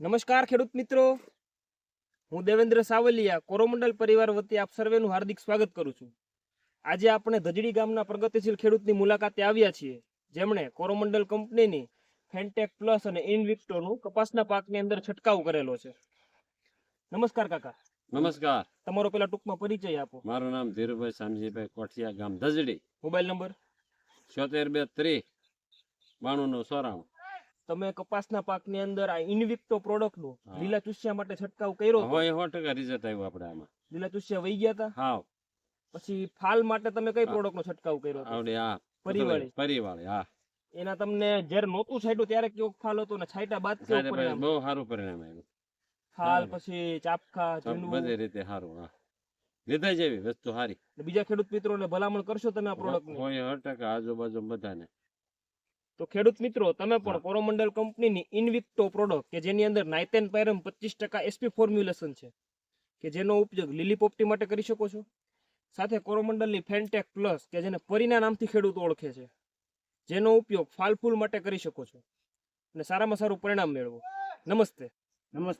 નમસ્કાર ખેડૂત મિત્રો. હું દેવેન્દ્ર સાવલિયા કોરોમંડલ પરિવાર વતી આપ સર્વેનું હાર્દિક સ્વાગત કરું છું. આજે આપણે ધજડી ગામના પ્રગતિશીલ ખેડૂતની મુલાકાતે આવ્યા છીએ જેમણે કોરોમંડલ કંપનીની ફેન્ટેક પ્લસ અને ઇનવિક્ટોનું કપાસના પાકની અંદર છંટકાવ કરેલો છે. નમસ્કાર કાકા. નમસ્કાર. તમારો પેલા ટૂંકમાં પરિચય આપો. મારું નામ ધીરુભાઈ શામજીભાઈ કોઠિયા ગામ ધજડી. મોબાઈલ નંબર છોતેર બે ત્રીસ બાણું નવ સોરાણું તમે કપાસના પાકની અંદર આ ઇનવિક્ટો પ્રોડક્ટનું હા. લીલા ચૂસ્યા માટે છંટકાવ કર્યો હવે સો ટકા રિઝલ્ટ આવ્યું આપણે આમાં. લીલા ચૂસ્યા વહી ગયા હતા હા પછી ફાલ માટે તમે કઈ પ્રોડક્ટ નો છંટકાવ કર્યો આવડે હા. પરિવાળી. પરિવાળી હા. એના તમને જ્યારે નહોતું છાંટ્યું ત્યારે કેવો ફાલ હતો ને છાંટ્યા બાદ કેવો પરિણામ? બહુ સારું પરિણામ આવ્યું. ફાલ પછી ચાપખા બધી રીતે સારું હા. લીધા જેવી વસ્તુ સારી. બીજા ખેડૂત મિત્રોને ભલામણ કરશો તમે આ પ્રોડક્ટ હોય સો ટકા આજુબાજુ બધાને. તો ખેડૂત મિત્રો તમે પણ કોરોમંડલ કંપનીની ઇનવિક્ટો પ્રોડક્ટ કે જેની અંદર નાઇટેન પાયરમ પચીસ ટકા એસપી ફોર્મ્યુલેશન છે કે જેનો ઉપયોગ લીલી પોપટી માટે કરી શકો છો. સાથે કોરોમંડલની ફેન્ટેક પ્લસ કે જેને પરીના નામથી ખેડૂત ઓળખે છે જેનો ઉપયોગ ફાલ ફૂલ માટે કરી શકો છો. અને સારામાં સારું પરિણામ મેળવો. નમસ્તે. નમસ્તે.